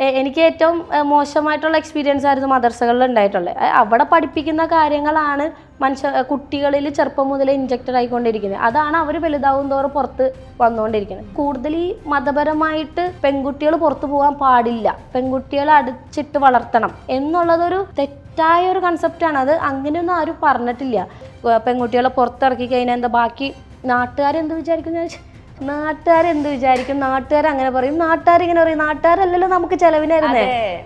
എനിക്ക് ഏറ്റവും മോശമായിട്ടുള്ള എക്സ്പീരിയൻസ് ആയിരുന്നു മദർസകളിൽ ഉണ്ടായിട്ടുള്ളത്. അവിടെ പഠിപ്പിക്കുന്ന കാര്യങ്ങളാണ് മനുഷ്യ കുട്ടികളിൽ ചെറുപ്പം മുതലേ ഇൻജക്റ്റഡ് ആയിക്കൊണ്ടിരിക്കുന്നത്. അതാണ് അവർ വലുതാവും തോറും പുറത്ത് വന്നുകൊണ്ടിരിക്കുന്നത്. കൂടുതൽ ഈ മതപരമായിട്ട് പെൺകുട്ടികൾ പുറത്തു പോകാൻ പാടില്ല. പെൺകുട്ടികളെ അടിച്ചിട്ട് വളർത്തണം എന്നുള്ളതൊരു തെറ്റായ ഒരു കൺസെപ്റ്റാണ് അത് അങ്ങനെയൊന്നും ആരും പറഞ്ഞിട്ടില്ല. പെൺകുട്ടികളെ പുറത്തിറക്കി കഴിഞ്ഞാൽ എന്താ ബാക്കി നാട്ടുകാരെന്ത് വിചാരിക്കുന്ന എന്ന് വെച്ചാ- നാട്ടുകാരെന്ത് വിചാരിക്കും? നാട്ടുകാർ അങ്ങനെ പറയും. നാട്ടുകാരിങ്ങനെ പറയും. നാട്ടുകാരല്ലല്ലോ നമുക്ക് ചെലവിനായിരുന്നേ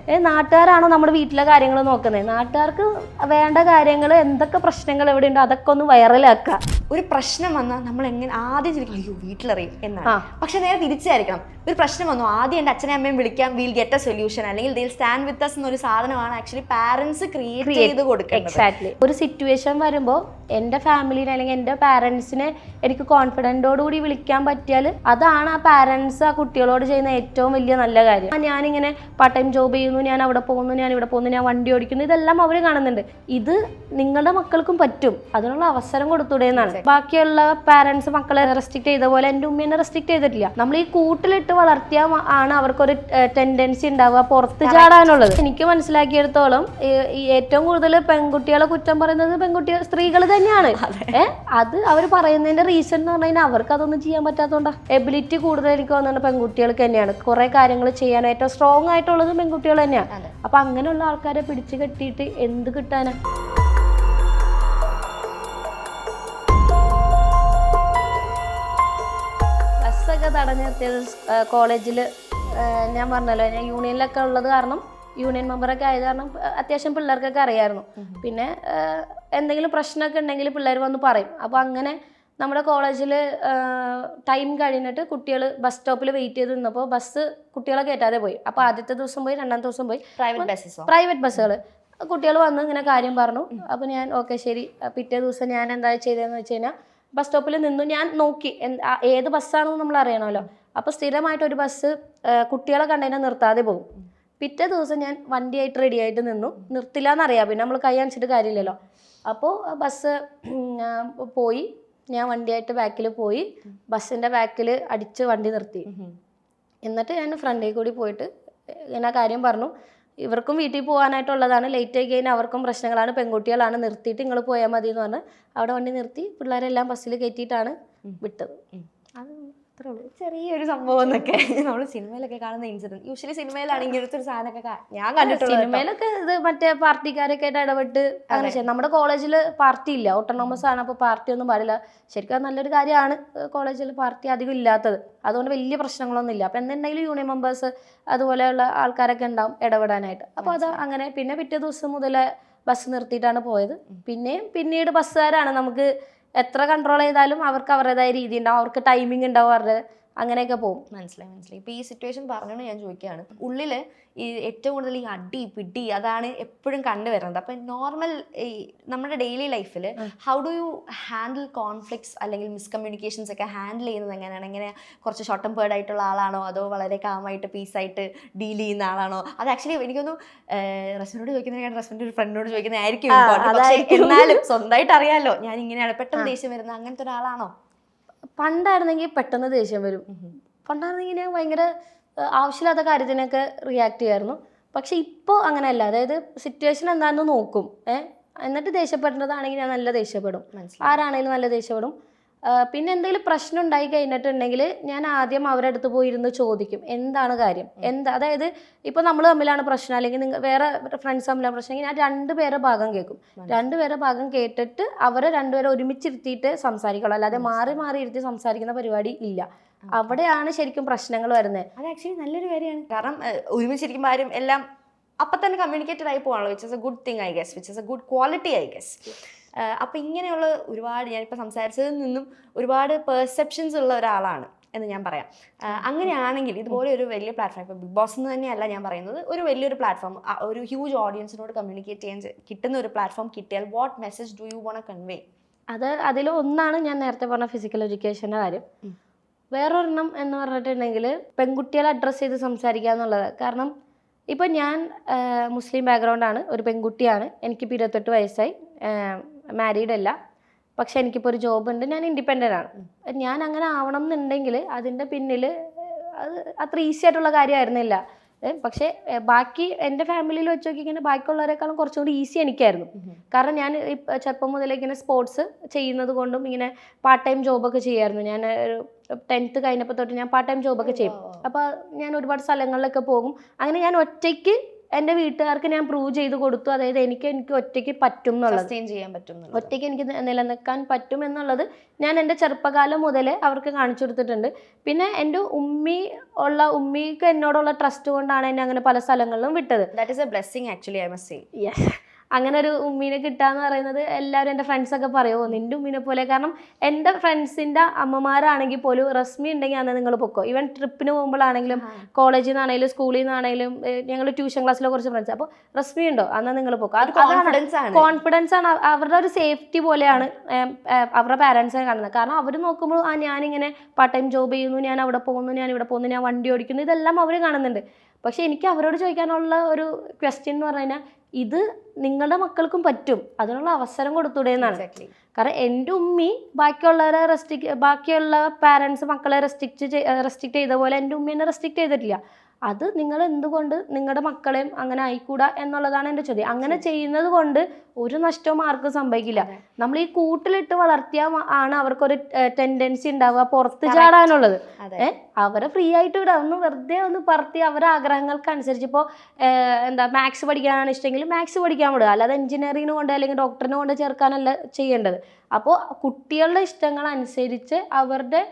ഏ നാട്ടുകാരാണോ നമ്മുടെ വീട്ടിലെ കാര്യങ്ങൾ നോക്കുന്നത് നാട്ടുകാർക്ക് വേണ്ട കാര്യങ്ങൾ എന്തൊക്കെ പ്രശ്നങ്ങൾ എവിടെ ഉണ്ട് അതൊക്കെ ഒന്ന് വൈറലാക്കുക. ഒരു പ്രശ്നം വന്നാൽ നമ്മൾ എങ്ങനെ ആദ്യം ചിരിക്കും അയ്യോ വീട്ടിലറിയും എന്നാണ്. പക്ഷെ നേരെ തിരിച്ചായിരിക്കണം. ഒരു പ്രശ്നം വന്നു. ആദ്യം എന്റെ അച്ഛനെ അമ്മയും വിളിക്കാം. വിൽ ഗെറ്റ് എ സൊല്യൂഷൻ അല്ലെങ്കിൽ ദിൽ സ്റ്റാൻഡ് വിത്ത് അസ് എന്നൊരു സാധനമാണ് ആക്ച്വലി പാരന്റ്സ് ക്രിയേറ്റ് ചെയ്ത് കൊടുക്കുന്നത്. എക്സാക്ട്ലി ഒരു സിറ്റുവേഷൻ വരുമ്പോൾ എന്റെ ഫാമിലിനെ അല്ലെങ്കിൽ എന്റെ പാരൻസിനെ എനിക്ക് കോൺഫിഡന്റോടുകൂടി വിളിക്കാൻ പറ്റിയാൽ അതാണ് ആ പാരൻസ് ആ കുട്ടികളോട് ചെയ്യുന്ന ഏറ്റവും വലിയ നല്ല കാര്യം. ഞാനിങ്ങനെ പാർട്ട് ടൈം ജോബ് ചെയ്യുന്നു ഞാൻ അവിടെ പോകുന്നു ഞാൻ ഇവിടെ പോകുന്നു ഞാൻ വണ്ടി ഓടിക്കുന്നു ഇതെല്ലാം അവർ കാണുന്നുണ്ട്. ഇത് നിങ്ങളുടെ മക്കൾക്കും പറ്റും. അതിനുള്ള അവസരം കൊടുത്തൂടെ എന്നാണ്. ബാക്കിയുള്ള പാരൻസ് മക്കളെ റെസ്ട്രിക്ട് ചെയ്ത പോലെ എന്റെ ഉമ്മേനെ റെസ്ട്രിക്ട് ചെയ്തിട്ടില്ല. നമ്മൾ ഈ കൂട്ടിലിട്ട് വളർത്തിയാൽ ആണ് അവർക്കൊരു ടെൻഡൻസി ഉണ്ടാവുക പുറത്ത് ചാടാനുള്ളത്. എനിക്ക് മനസ്സിലാക്കിയെടുത്തോളം ഏറ്റവും കൂടുതൽ പെൺകുട്ടികളെ കുറ്റം പറയുന്നത് പെൺകുട്ടികൾ സ്ത്രീകൾ തന്നെയാണ്. അത്. അവർ പറയുന്നതിന്റെ റീസൺ എന്ന് പറഞ്ഞാൽ കഴിഞ്ഞാൽ അവർക്ക് അതൊന്നും ചെയ്യാൻ പറ്റാത്തതുകൊണ്ടാ എബിലിറ്റി കൂടുതൽ എനിക്ക് തോന്നുന്നത് പെൺകുട്ടികൾക്ക് തന്നെയാണ്. കുറെ കാര്യങ്ങൾ ചെയ്യാൻ ഏറ്റവും സ്ട്രോങ് ആയിട്ടുള്ളത് പെൺകുട്ടികൾ തന്നെയാണ്. അപ്പൊ അങ്ങനെയുള്ള ആൾക്കാരെ പിടിച്ചു കെട്ടിയിട്ട് എന്ത് കിട്ടാനാ? ബസ്സൊക്കെ തടഞ്ഞു നിർത്തിയത് കോളേജിൽ ഞാൻ പറഞ്ഞല്ലോ ഞാൻ യൂണിയനിലൊക്കെ ഉള്ളത് കാരണം യൂണിയൻ മെമ്പറൊക്കെ ആയത് കാരണം അത്യാവശ്യം പിള്ളേർക്കൊക്കെ അറിയായിരുന്നു. പിന്നെ എന്തെങ്കിലും പ്രശ്നമൊക്കെ ഉണ്ടെങ്കിൽ പിള്ളേർ വന്ന് പറയും. അപ്പോൾ അങ്ങനെ നമ്മുടെ കോളേജിൽ ടൈം കഴിഞ്ഞിട്ട് കുട്ടികൾ ബസ് സ്റ്റോപ്പിൽ വെയിറ്റ് ചെയ്ത് നിന്നപ്പോൾ ബസ് കുട്ടികളെ കയറ്റാതെ പോയി. അപ്പോൾ ആദ്യത്തെ ദിവസം പോയി രണ്ടാമത്തെ ദിവസം പോയി. പ്രൈവറ്റ് ബസ്സസ് പ്രൈവറ്റ് ബസ്സുകൾ കുട്ടികൾ വന്ന് ഇങ്ങനെ കാര്യം പറഞ്ഞു. അപ്പോൾ ഞാൻ ഓക്കെ ശരി. പിറ്റേ ദിവസം ഞാൻ എന്താ ചെയ്തതെന്ന് വെച്ച് കഴിഞ്ഞാൽ ബസ് സ്റ്റോപ്പിൽ നിന്നു. ഞാൻ നോക്കി. ഏത് ബസ്സാണെന്ന് നമ്മൾ അറിയണമല്ലോ. അപ്പോൾ സ്ഥിരമായിട്ട് ഒരു ബസ് കുട്ടികളെ കണ്ടതിനെ നിർത്താതെ പോകും. പിറ്റേ ദിവസം ഞാൻ വണ്ടിയായിട്ട് റെഡിയായിട്ട് നിന്നു. നിർത്തില്ല എന്നറിയാം പിന്നെ നമ്മൾ കൈ അണിച്ചിട്ട് കാര്യമില്ലല്ലോ. അപ്പോൾ ബസ് പോയി. ഞാൻ വണ്ടിയായിട്ട് ബാക്കിൽ പോയി ബസ്സിന്റെ ബാക്കിൽ അടിച്ച് വണ്ടി നിർത്തി. എന്നിട്ട് ഞാൻ ഫ്രണ്ടിൽ കൂടി പോയിട്ട് ഇങ്ങനെ ആ കാര്യം പറഞ്ഞു. ഇവർക്കും വീട്ടിൽ പോകാനായിട്ടുള്ളതാണ്. ലേറ്റ് ആയി കഴിഞ്ഞാൽ അവർക്കും പ്രശ്നങ്ങളാണ്. പെൺകുട്ടികളാണ്. നിർത്തിയിട്ട് നിങ്ങൾ പോയാൽ മതി എന്ന് പറഞ്ഞ്. അവിടെ വണ്ടി നിർത്തി. പിള്ളേരെല്ലാം ബസ്സിൽ കയറ്റിയിട്ടാണ് വിട്ടത്. അത്രേ ഉള്ളൂ. ചെറിയൊരു സംഭവം എന്നൊക്കെ നമ്മൾ സിനിമയിലൊക്കെ കാണുന്ന ഇൻസിഡന്റ്. യൂഷ്വലി സിനിമയിലാണ് ഇങ്ങനത്തെ ഒരു സാധനമൊക്കെ ഞാൻ കണ്ടിട്ടുള്ളത് സിനിമയിലൊക്കെ ഇത് മറ്റേ പാർട്ടിക്കാരൊക്കെ ആയിട്ട് ഇടപെട്ട് അങ്ങനെ ചെയ്യും. നമ്മുടെ കോളേജിൽ പാർട്ടി ഇല്ല. ഓട്ടോണോമസ് ആണ്. അപ്പോൾ പാർട്ടി ഒന്നും പാടില്ല. ശരിക്കും നല്ലൊരു കാര്യമാണ് കോളേജിൽ പാർട്ടി അധികം ഇല്ലാത്തത്. അതുകൊണ്ട് വലിയ പ്രശ്നങ്ങളൊന്നും ഇല്ല. അപ്പം എന്തുണ്ടെങ്കിലും യൂണിയൻ മെമ്പേഴ്സ് അതുപോലെയുള്ള ആൾക്കാരൊക്കെ ഉണ്ടാവും ഇടപെടാനായിട്ട്. അപ്പോൾ അത് അങ്ങനെ. പിന്നെ പിറ്റേ ദിവസം മുതൽ ബസ് നിർത്തിയിട്ടാണ് പോയത്. പിന്നെയും പിന്നീട് ബസ്സുകാരാണ് നമുക്ക് എത്ര കൺട്രോൾ ചെയ്താലും അവർക്ക് അവരുടേതായ രീതി ഉണ്ടാവും. അവർക്ക് ടൈമിംഗ് ഉണ്ടാവും അവരുടെ അങ്ങനെയൊക്കെ പോകും. മനസ്സിലായി മനസ്സിലായി. ഇപ്പൊ ഈ സിറ്റുവേഷൻ പറഞ്ഞോണ്ട് ഞാൻ ചോദിക്കുകയാണ്. ഉള്ളിൽ ഈ ഏറ്റവും കൂടുതൽ ഈ അടി പിടി അതാണ് എപ്പോഴും കണ്ടുവരുന്നത് അപ്പൊ നോർമൽ ഈ നമ്മുടെ ഡെയിലി ലൈഫിൽ how do you handle conflicts അല്ലെങ്കിൽ മിസ്കമ്മ്യൂണിക്കേഷൻസ് ഒക്കെ ഹാൻഡിൽ ചെയ്യുന്നത് എങ്ങനെയാണ്? എങ്ങനെ കുറച്ച് ഷോർട്ട് ടെമ്പേർഡ് പേർഡ് ആയിട്ടുള്ള ആളാണോ? അതോ വളരെ കാമായിട്ട് പീസായിട്ട് ഡീൽ ചെയ്യുന്ന ആളാണോ? അത് ആക്ച്വലി എനിക്കൊന്നും റെസ്പെന്റോട് ചോദിക്കുന്നതിനാണ് റസ്ബൻഡ് ഒരു ഫ്രണ്ടിനോട് ചോദിക്കുന്നതായിരിക്കും. പക്ഷേ എന്നാലും സ്വന്തമായിട്ട് അറിയാമല്ലോ ഞാൻ ഇങ്ങനെയാണ് പെട്ടെന്ന് ദേഷ്യം വരുന്നത് അങ്ങനത്തെ ഒരാളാണോ? പണ്ടായിരുന്നെങ്കിൽ പെട്ടെന്ന് ദേഷ്യം വരും. പണ്ടായിരുന്നെങ്കിൽ ഞാൻ ഭയങ്കര ആവശ്യമില്ലാത്ത കാര്യത്തിനൊക്കെ റിയാക്ട് ചെയ്യായിരുന്നു. പക്ഷെ ഇപ്പോൾ അങ്ങനെയല്ല. അതായത് സിറ്റുവേഷൻ എന്താണെന്ന് നോക്കും. ഏഹ് എന്നിട്ട് ദേഷ്യപ്പെടേണ്ടതാണെങ്കിൽ ഞാൻ നല്ല ദേഷ്യപ്പെടും. ആരാണെങ്കിലും നല്ല ദേഷ്യപ്പെടും. പിന്നെ എന്തെങ്കിലും പ്രശ്നം ഉണ്ടായി കഴിഞ്ഞിട്ടുണ്ടെങ്കിൽ ഞാൻ ആദ്യം അവരുടെ അടുത്ത് പോയിരുന്ന് ചോദിക്കും. എന്താണ് കാര്യം? എന്താ? അതായത് ഇപ്പൊ നമ്മൾ തമ്മിലാണ് പ്രശ്നം. അല്ലെങ്കിൽ നിങ്ങൾ വേറെ ഫ്രണ്ട്സ് തമ്മിലാണ് പ്രശ്നം. ഞാൻ രണ്ടുപേരെ ഭാഗം കേൾക്കും. രണ്ടുപേരെ ഭാഗം കേട്ടിട്ട് അവരെ രണ്ടുപേരെ ഒരുമിച്ചിരുത്തിയിട്ട് സംസാരിക്കുള്ളൂ. അല്ലാതെ മാറി മാറി ഇരുത്തി സംസാരിക്കുന്ന പരിപാടി ഇല്ല. അവിടെയാണ് ശരിക്കും പ്രശ്നങ്ങൾ വരുന്നത്. അത് ആക്ച്വലി നല്ലൊരു കാര്യമാണ്. കാരണം ഒരുമിച്ചിരിക്കുമ്പോൾ ആരും എല്ലാം അപ്പം തന്നെ കമ്മ്യൂണിക്കേറ്റഡ് ആയി പോകണല്ലോ which is a good thing I guess which is a good quality I guess അപ്പം ഇങ്ങനെയുള്ള ഒരുപാട് ഞാനിപ്പോൾ സംസാരിച്ചതിൽ നിന്നും ഒരുപാട് പെർസെപ്ഷൻസ് ഉള്ള ഒരാളാണ് എന്ന് ഞാൻ പറയാം. അങ്ങനെയാണെങ്കിൽ ഇതുപോലെ ഒരു വലിയ പ്ലാറ്റ്ഫോം ഇപ്പോൾ ബിഗ് ബോസ് എന്ന് തന്നെയല്ല ഞാൻ പറയുന്നത്. ഒരു വലിയൊരു പ്ലാറ്റ്ഫോം ഒരു ഹ്യൂജ് ഓഡിയൻസിനോട് കമ്മ്യൂണിക്കേറ്റ് ചെയ്യാൻ കിട്ടുന്ന ഒരു പ്ലാറ്റ്ഫോം കിട്ടിയാൽ what message do you want convey അത് അതിൽ ഒന്നാണ് ഞാൻ നേരത്തെ പറഞ്ഞ ഫിസിക്കൽ എഡ്യൂക്കേഷന്റെ കാര്യം. വേറൊരെണ്ണം എന്ന് പറഞ്ഞിട്ടുണ്ടെങ്കിൽ പെൺകുട്ടികളെ അഡ്രസ്സ് ചെയ്ത് സംസാരിക്കുക എന്നുള്ളത്. കാരണം ഇപ്പം ഞാൻ മുസ്ലിം ബാക്ക്ഗ്രൗണ്ടാണ് ഒരു പെൺകുട്ടിയാണ്. എനിക്കിപ്പോൾ ഇരുപത്തെട്ട് വയസ്സായി. മാരീഡ് അല്ല. പക്ഷെ എനിക്കിപ്പോൾ ഒരു ജോബ് ഉണ്ട്. ഞാൻ ഇൻഡിപെൻഡന്റ് ആണ്. ഞാൻ അങ്ങനെ ആവണം എന്നുണ്ടെങ്കിൽ അതിന്റെ പിന്നിൽ അത് അത്ര ഈസി ആയിട്ടുള്ള കാര്യമായിരുന്നില്ല. പക്ഷേ ബാക്കി എന്റെ ഫാമിലിയിൽ വെച്ച് നോക്കി ഇങ്ങനെ ബാക്കിയുള്ളവരെക്കാളും കുറച്ചുകൂടി ഈസി എനിക്കായിരുന്നു. കാരണം ഞാൻ ഇപ്പ- ചെറുപ്പം മുതലേ ഇങ്ങനെ സ്പോർട്സ് ചെയ്യുന്നത് കൊണ്ടും ഇങ്ങനെ പാർട്ട് ടൈം ജോബൊക്കെ ചെയ്യായിരുന്നു. ഞാൻ ഒരു ടെൻത്ത് കഴിഞ്ഞപ്പോൾ തൊട്ട് ഞാൻ പാർട്ട് ടൈം ജോബൊക്കെ ചെയ്യും. അപ്പോൾ ഞാൻ ഒരുപാട് സ്ഥലങ്ങളിലൊക്കെ പോകും. അങ്ങനെ ഞാൻ ഒറ്റയ്ക്ക് എന്റെ വീട്ടുകാർക്ക് ഞാൻ പ്രൂവ് ചെയ്ത് കൊടുത്തു. അതായത് എനിക്ക് എനിക്ക് ഒറ്റയ്ക്ക് പറ്റും എന്നുള്ളത്. ചെയ്യാൻ പറ്റും ഒറ്റയ്ക്ക് എനിക്ക് നിലനിൽക്കാൻ പറ്റും എന്നുള്ളത് ഞാൻ എന്റെ ചെറുപ്പകാലം മുതലേ അവർക്ക് കാണിച്ചു കൊടുത്തിട്ടുണ്ട്. പിന്നെ എന്റെ ഉമ്മി ഉള്ള ഉമ്മിക്ക് എന്നോടുള്ള ട്രസ്റ്റ് കൊണ്ടാണ് എന്നെ അങ്ങനെ പല സ്ഥലങ്ങളിലും വിട്ടത്. That is a blessing actually I must say yes അങ്ങനെ ഒരു ഉമ്മീനെ കിട്ടാന്ന് പറയുന്നത് എല്ലാവരും എന്റെ ഫ്രണ്ട്സൊക്കെ പറയുമോ നിന്റെ ഉമ്മീനെ പോലെ. കാരണം എന്റെ ഫ്രണ്ട്സിന്റെ അമ്മമാരാണെങ്കിൽ പോലും റസ്മി ഉണ്ടെങ്കിൽ അന്ന് നിങ്ങൾ പൊക്കോ. ഈവൻ ട്രിപ്പിന് പോകുമ്പോഴാണെങ്കിലും കോളേജിൽ നിന്നാണെങ്കിലും സ്കൂളിൽ നിന്നാണെങ്കിലും ഞങ്ങൾ ട്യൂഷൻ ക്ലാസ്സിലെ കുറച്ച് ഫ്രണ്ട്സ് അപ്പോൾ റസ്മി ഉണ്ടോ? അന്ന് നിങ്ങൾ പൊക്കോ. അത് കോൺഫിഡൻസ് ആണ്. കോൺഫിഡൻസ് ആണ്. അവരുടെ ഒരു സേഫ്റ്റി പോലെയാണ് അവരുടെ പാരൻസിനെ കാണുന്നത്. കാരണം അവർ നോക്കുമ്പോൾ ആ ഞാനിങ്ങനെ പാർട്ട് ടൈം ജോബ് ചെയ്യുന്നു ഞാൻ അവിടെ പോകുന്നു ഞാൻ ഇവിടെ പോകുന്നു ഞാൻ വണ്ടി ഓടിക്കുന്നു ഇതെല്ലാം അവർ കാണുന്നുണ്ട്. പക്ഷെ എനിക്ക് അവരോട് ചോദിക്കാനുള്ള ഒരു ക്വസ്റ്റ്യൻ എന്ന് പറഞ്ഞു കഴിഞ്ഞാൽ ഇത് നിങ്ങളുടെ മക്കൾക്കും പറ്റും. അതിനുള്ള അവസരം കൊടുത്തൂടെ എന്നാണ്. കാരണം എന്റെ ഉമ്മി ബാക്കിയുള്ളവരെ റെസ്ട്രിക് ബാക്കിയുള്ള പാരൻസ് മക്കളെ റെസ്ട്രിക്റ്റ് റെസ്ട്രിക്റ്റ് ചെയ്ത പോലെ എന്റെ ഉമ്മീനെ റെസ്ട്രിക്ട് റെസ്ട്രിക്റ്റ് ചെയ്തിട്ടില്ല. അത് നിങ്ങൾ എന്തുകൊണ്ട് നിങ്ങളുടെ മക്കളെയും അങ്ങനെ ആയിക്കൂടാ എന്നുള്ളതാണ് എന്റെ ചോദ്യം. അങ്ങനെ ചെയ്യുന്നത് കൊണ്ട് ഒരു നഷ്ടവും ആർക്കും സംഭവിക്കില്ല. നമ്മൾ ഈ കൂട്ടിലിട്ട് വളർത്തിയാൽ ആണ് അവർക്കൊരു ടെൻഡൻസി ഉണ്ടാവുക പുറത്ത് ചാടാനുള്ളത്. ഏ അവരെ ഫ്രീ ആയിട്ട് വിടാം. ഒന്ന് വെറുതെ ഒന്ന് പറത്തി അവരുടെ ആഗ്രഹങ്ങൾക്ക് അനുസരിച്ച് ഇപ്പോൾ എന്താ മാത്സ് പഠിക്കാനാണ് ഇഷ്ടമെങ്കിൽ മാത്സ് പഠിക്കാൻ വിടുക. അല്ലാതെ എഞ്ചിനീയറിങ്ങിന് കൊണ്ട് അല്ലെങ്കിൽ ഡോക്ടറിന് കൊണ്ട് ചേർക്കാനല്ല ചെയ്യേണ്ടത്. അപ്പോൾ കുട്ടികളുടെ ഇഷ്ടങ്ങൾ അനുസരിച്ച് അവരുടെ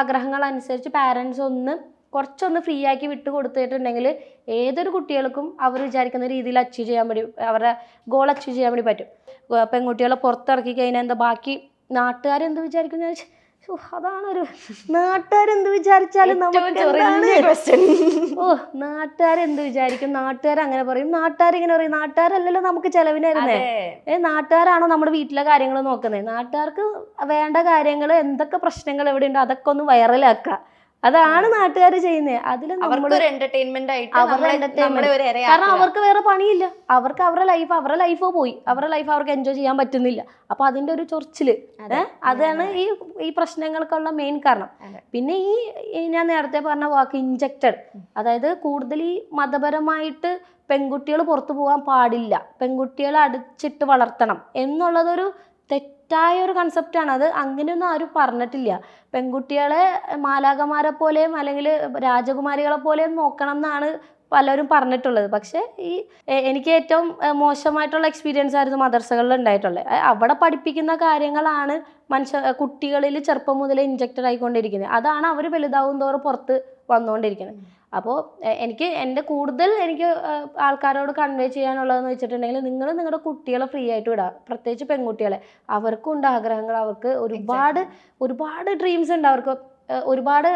ആഗ്രഹങ്ങൾ അനുസരിച്ച് പാരൻസ് ഒന്ന് കുറച്ചൊന്ന് ഫ്രീ ആക്കി വിട്ട് കൊടുത്തിട്ടുണ്ടെങ്കിൽ ഏതൊരു കുട്ടികൾക്കും അവർ വിചാരിക്കുന്ന രീതിയിൽ അച്ചീവ് ചെയ്യാൻ വേണ്ടി അവരുടെ ഗോൾ അച്ചീവ് ചെയ്യാൻ വേണ്ടി പറ്റും. പെൺകുട്ടികളെ പുറത്തിറക്കി കഴിഞ്ഞാൽ എന്താ ബാക്കി നാട്ടുകാരെന്ത് വിചാരിക്കും ഞാൻ വിചാരിച്ചു, "ശ്ശോ, അതാണൊരു നാട്ടുകാരെന്ത് വിചാരിച്ചാലും ഏറ്റവും നമുക്ക് ചൊറിഞ്ഞ എന്താണ്?" question. ഓ നാട്ടുകാരെന്ത് വിചാരിക്കും? നാട്ടുകാർ അങ്ങനെ പറയും. നാട്ടുകാരിങ്ങനെ പറയും. നാട്ടുകാരല്ലല്ലോ നമുക്ക് ചെലവിനായിരുന്നേ. ഏഹ് ഏ നാട്ടുകാരാണോ നമ്മുടെ വീട്ടിലെ കാര്യങ്ങൾ നോക്കുന്നത് നാട്ടുകാർക്ക് വേണ്ട കാര്യങ്ങൾ എന്തൊക്കെ പ്രശ്നങ്ങൾ എവിടെയുണ്ടോ? അതൊക്കെ ഒന്ന് വൈറലാക്കുക അതാണ് നാട്ടുകാർ ചെയ്യുന്നത് അതിൽ കാരണം അവർക്ക് വേറെ പണിയില്ല. അവർക്ക് അവരുടെ ലൈഫ് അവരുടെ ലൈഫ് പോയി. അവരുടെ ലൈഫ് അവർക്ക് എൻജോയ് ചെയ്യാൻ പറ്റുന്നില്ല. അപ്പൊ അതിന്റെ ഒരു ചൊറിച്ചിൽ അതാണ് ഈ ഈ പ്രശ്നങ്ങൾക്കുള്ള മെയിൻ കാരണം. പിന്നെ ഈ ഈ ഞാൻ നേരത്തെ പറഞ്ഞ വാക്ക് ഇഞ്ചക്റ്റഡ് അതായത് കൂടുതൽ ഈ മതപരമായിട്ട് പെൺകുട്ടികൾ പുറത്തു പോകാൻ പാടില്ല. പെൺകുട്ടികളെ അടിച്ചിട്ട് വളർത്തണം. എന്നുള്ളതൊരു തെറ്റായ ഒരു കൺസെപ്റ്റാണ് അത് അങ്ങനെയൊന്നും ആരും പറഞ്ഞിട്ടില്ല. പെൺകുട്ടികളെ മാലാകമാരെ പോലെയും അല്ലെങ്കിൽ രാജകുമാരികളെ പോലെയും നോക്കണം എന്നാണ് പലരും പറഞ്ഞിട്ടുള്ളത്. പക്ഷേ ഈ എനിക്ക് ഏറ്റവും മോശമായിട്ടുള്ള എക്സ്പീരിയൻസ് ആയിരുന്നു മദർസകളിൽ ഉണ്ടായിട്ടുള്ളത്. അവിടെ പഠിപ്പിക്കുന്ന കാര്യങ്ങളാണ് മനുഷ്യ കുട്ടികളിൽ ചെറുപ്പം മുതലേ ഇൻജക്റ്റഡ് ആയിക്കൊണ്ടിരിക്കുന്നത്. അതാണ് അവർ വലുതാവും തോറും പുറത്ത് വന്നുകൊണ്ടിരിക്കുന്നത്. അപ്പോൾ എനിക്ക് എന്റെ കൂടുതൽ എനിക്ക് ആൾക്കാരോട് കൺവേ ചെയ്യാനുള്ളതെന്ന് വെച്ചിട്ടുണ്ടെങ്കിൽ നിങ്ങൾ നിങ്ങളുടെ കുട്ടികളെ ഫ്രീ ആയിട്ട് വിടുക പ്രത്യേകിച്ച് പെൺകുട്ടികളെ. അവർക്കും ഉണ്ട് ആഗ്രഹങ്ങൾ. അവർക്ക് ഒരുപാട് ഒരുപാട് ഡ്രീംസ് ഉണ്ട്. അവർക്ക് ഒരുപാട്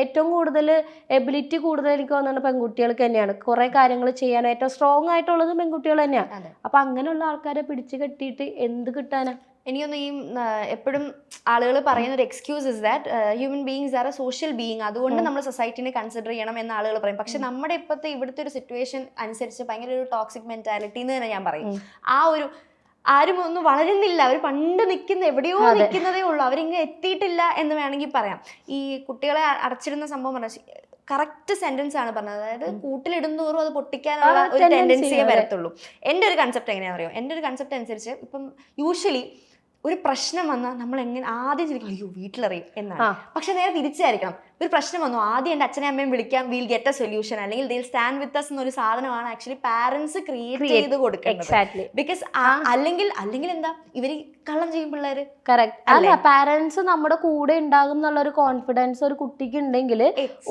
ഏറ്റവും കൂടുതൽ എബിലിറ്റി കൂടുതൽ എനിക്ക് തോന്നുന്നത് പെൺകുട്ടികൾക്ക് തന്നെയാണ്. കുറേ കാര്യങ്ങൾ ചെയ്യാൻ ഏറ്റവും സ്ട്രോങ് ആയിട്ടുള്ളത് പെൺകുട്ടികൾ തന്നെയാണ്. അപ്പം അങ്ങനെയുള്ള ആൾക്കാരെ പിടിച്ചു കെട്ടിയിട്ട് എന്ത് കിട്ടാനാ? എനിക്കൊന്ന് ഈ എപ്പോഴും ആളുകൾ പറയുന്ന ഒരു excuse is that human beings are a social being അതുകൊണ്ട് നമ്മൾ സൊസൈറ്റിനെ കൺസിഡർ ചെയ്യണം എന്ന് ആളുകൾ പറയും. പക്ഷെ നമ്മുടെ ഇപ്പോഴത്തെ ഇവിടുത്തെ ഒരു സിറ്റുവേഷൻ അനുസരിച്ച് ഭയങ്കര ഒരു ടോക്സിക് മെന്റാലിറ്റി എന്ന് തന്നെ ഞാൻ പറയും. ആ ഒരു ആരും ഒന്നും വളരുന്നില്ല. അവർ പണ്ട് നിൽക്കുന്ന എവിടെയോ നിൽക്കുന്നതേ ഉള്ളൂ. അവരിങ്ങ് എത്തിയിട്ടില്ല എന്ന് വേണമെങ്കിൽ പറയാം. ഈ കുട്ടികളെ അടച്ചിടുന്ന സംഭവം പറഞ്ഞു കറക്റ്റ് സെന്റൻസ് ആണ് പറഞ്ഞത്. അതായത് കൂട്ടിലിടുന്നോറും അത് പൊട്ടിക്കാനുള്ള ഒരു ടെൻഡൻസിയെ വരത്തുള്ളൂ. എന്റെ ഒരു കൺസെപ്റ്റ് എങ്ങനെയാണെന്ന് അറിയോ എന്റെ ഒരു കൺസെപ്റ്റ് അനുസരിച്ച് ഇപ്പം യൂഷ്വലി ഒരു പ്രശ്നം വന്നാൽ നമ്മൾ എങ്ങനെ ആദ്യം ചിരിക്കും അയ്യോ വീട്ടിലറിയും എന്നാണ്. പക്ഷെ നേരെ തിരിച്ചായിരിക്കണം. ഒരു പ്രശ്നം വന്നു ആദ്യം എന്റെ അച്ഛനെ അമ്മയും വിളിക്കാം വിൽ ഗെറ്റ് എ സൊല്യൂഷൻ അല്ലെങ്കിൽ ദിൽ സ്റ്റാൻഡ് വിത്ത് അസ് എന്നൊരു സാധനമാണ് ആക്ച്വലി പാരന്റ്സ് ക്രിയേറ്റ്. ചെയ്ത് കൊടുക്കുന്നത്. ബിക്കോസ് അല്ലെങ്കിൽ അല്ലെങ്കിൽ എന്താ ഇവർ കള്ളം ചെയ്യും പിള്ളേര്. കറക്റ്റ് അല്ല പാരന്റ്സ് നമ്മുടെ കൂടെ ഉണ്ടാകും എന്നുള്ള ഒരു കോൺഫിഡൻസ് ഒരു കുട്ടിക്ക് ഉണ്ടെങ്കിൽ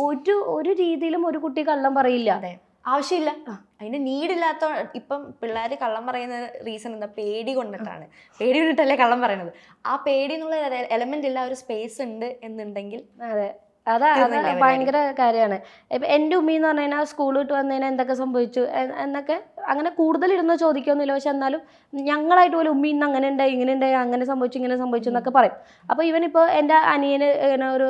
ഒരു ഒരു രീതിയിലും ഒരു കുട്ടി കള്ളം പറയില്ല. അതെ. ആവശ്യമില്ല. അതിന്റെ നീഡില്ലാത്ത ഇപ്പം പിള്ളേർ കള്ളം പറയുന്ന റീസൺ എന്താ? പേടി കൊണ്ടിട്ടാണ്. പേടി കൊണ്ടിട്ടല്ലേ കള്ളം പറയുന്നത് ആ പേടി എന്നുള്ള എലമെന്റ് ഇല്ല ഒരു സ്പേസ് ഉണ്ട് എന്നുണ്ടെങ്കിൽ അതെ. അതാ ഭയങ്കര കാര്യമാണ്. ഇപ്പം എന്റെ ഉമ്മി എന്ന് പറഞ്ഞു കഴിഞ്ഞാൽ സ്കൂൾ വിട്ട് വന്നതിന് എന്തൊക്കെ സംഭവിച്ചു? എന്നൊക്കെ അങ്ങനെ കൂടുതൽ ഇരുന്ന് ചോദിക്കൊന്നുമില്ല. പക്ഷെ എന്നാലും ഞങ്ങളായിട്ട് പോലും ഉമ്മി ഇന്ന് അങ്ങനെ ഉണ്ടായി ഇങ്ങനെ ഉണ്ടായി അങ്ങനെ സംഭവിച്ചു ഇങ്ങനെ സംഭവിച്ചു എന്നൊക്കെ പറയും. അപ്പോൾ ഇവനിപ്പോൾ എന്റെ അനിയന് ഇങ്ങനെ ഒരു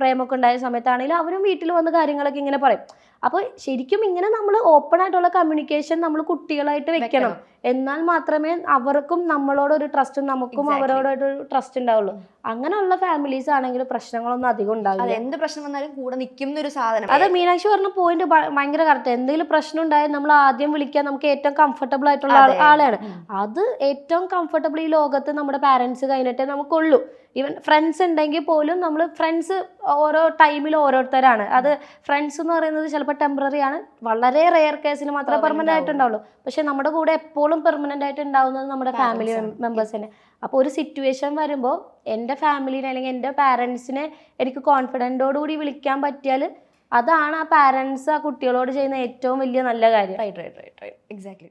പ്രേമൊക്കെ ഉണ്ടായ സമയത്താണെങ്കിലും അവരും വീട്ടിൽ വന്ന് കാര്യങ്ങളൊക്കെ ഇങ്ങനെ പറയും. അപ്പോൾ ശരിക്കും ഇങ്ങനെ നമ്മൾ ഓപ്പൺ ആയിട്ടുള്ള കമ്മ്യൂണിക്കേഷൻ നമ്മൾ കുട്ടികളായിട്ട് വെക്കണം. എന്നാൽ മാത്രമേ അവർക്കും നമ്മളോട് ഒരു ട്രസ്റ്റും നമുക്കും. അവരോടൊരു ട്രസ്റ്റ് ഉണ്ടാവുള്ളൂ. അങ്ങനെയുള്ള ഫാമിലീസ് ആണെങ്കിൽ പ്രശ്നങ്ങളൊന്നും അധികം ഉണ്ടാവില്ല. എന്ത് പ്രശ്നം വന്നാലും കൂടെ നിൽക്കുന്ന ഒരു സാധനം. അത് മീനാക്ഷി പറഞ്ഞ പോയിന്റ് ഭയങ്കര കറക്റ്റ് എന്തെങ്കിലും പ്രശ്നം ഉണ്ടായാൽ നമ്മൾ ആദ്യം വിളിക്കാൻ നമുക്ക് ഏറ്റവും കംഫർട്ടബിൾ ആയിട്ടുള്ള ആളാണ് അത്. ഏറ്റവും കംഫർട്ടബിൾ ഈ ലോകത്ത് നമ്മുടെ പാരന്റ്സ് കഴിഞ്ഞിട്ടേ നമുക്കുള്ളൂ. ഈവൻ ഫ്രണ്ട്സ് ഉണ്ടെങ്കിൽ പോലും നമ്മൾ ഫ്രണ്ട്സ് ഓരോ ടൈമിൽ ഓരോരുത്തരാണ്. അത് ഫ്രണ്ട്സ് എന്ന് പറയുന്നത് ചിലപ്പോൾ ടെമ്പററി ആണ്. വളരെ റെയർ കേസിൽ മാത്രമേ പെർമനന്റ് ആയിട്ടുണ്ടാവുള്ളൂ. പക്ഷെ നമ്മുടെ കൂടെ എപ്പോഴും പെർമനന്റ് ആയിട്ട് ഉണ്ടാവുന്നത് നമ്മുടെ ഫാമിലി മെമ്പേഴ്സ് തന്നെ. അപ്പോൾ ഒരു സിറ്റുവേഷൻ വരുമ്പോൾ എന്റെ ഫാമിലിനെ അല്ലെങ്കിൽ എന്റെ പാരൻസിനെ എനിക്ക് കോൺഫിഡന്റോടുകൂടി വിളിക്കാൻ പറ്റിയാൽ അതാണ് ആ പാരൻസ് ആ കുട്ടികളോട് ചെയ്യുന്ന ഏറ്റവും വലിയ നല്ല കാര്യം. Right right right right exactly